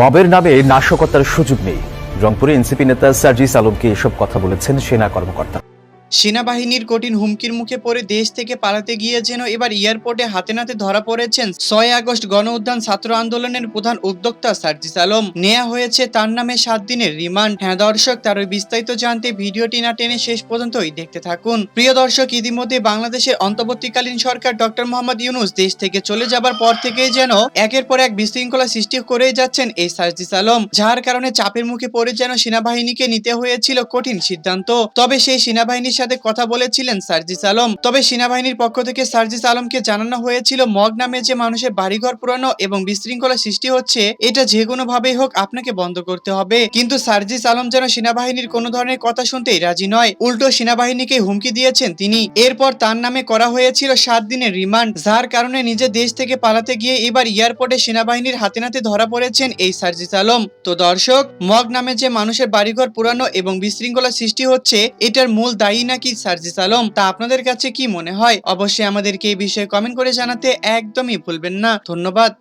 মবের নামে নাশকতার সুযোগ নেই। রংপুরে এনসিপি নেতা সার্জিস আলমকে এসব কথা বলেছেন সেনা কর্মকর্তা। সেনাবাহিনীর কঠিন হুমকির মুখে পড়ে দেশ থেকে পালাতে গিয়ে যেন এবার এয়ারপোর্টে হাতে নাতে ধরা পড়েছেন ছয় আগস্ট গণ উত্থান ছাত্র আন্দোলনের প্রধান উদ্যোক্তা সার্জিস আলম। নেওয়া হয়েছে তার নামে সাত দিনের রিমান্ড। হ্যাঁ দর্শক, তার ওই বিস্তারিত জানতে ভিডিওটি না টেনে শেষ পর্যন্তই দেখতে থাকুন। প্রিয় দর্শক, ইতিমধ্যে বাংলাদেশের অন্তর্বর্তীকালীন সরকার ডক্টর মোহাম্মদ ইউনুস দেশ থেকে চলে যাবার পর থেকেই যেন একের পর এক বিশৃঙ্খলা সৃষ্টি করেই যাচ্ছেন এই সার্জিস আলম, যার কারণে চাপের মুখে পড়ে যেন সেনাবাহিনীকে নিতে হয়েছিল কঠিন সিদ্ধান্ত। তবে সেই সাথে কথা বলেছিলেন সার্জিস আলম। তবে সেনাবাহিনীর পক্ষ থেকে সার্জিস আলমকে জানানো হয়েছিল, মগ নামে যে মানুষের বাড়িঘর পুরানো এবং বিশৃঙ্খলা সৃষ্টি হচ্ছে, এটা যে কোনো ভাবেই হোক আপনাকে বন্ধ করতে হবে। কিন্তু সার্জিস আলম যেন সেনাবাহিনীর কোনো ধরনের কথা শুনতেই রাজি নয়, উল্টো সেনাবাহিনীকে হুমকি দিয়েছেন তিনি। এরপর তার নামে করা হয়েছিল সাত দিনের রিমান্ড, যার কারণে নিজে দেশ থেকে পালাতে গিয়ে এবার এয়ারপোর্টে সেনাবাহিনীর হাতে নাতে ধরা পড়েছেন এই সার্জিস আলম। তো দর্শক, মগ নামে যে মানুষের বাড়িঘর পুরানো এবং বিশৃঙ্খলা সৃষ্টি হচ্ছে, এটার মূল দায়ী নাকি সার্জিস আলম? তা আপনাদের কাছে কি মনে হয়? অবশ্যই আমাদেরকে এই বিষয়ে কমেন্ট করে জানাতে একদমই ভুলবেন না। ধন্যবাদ।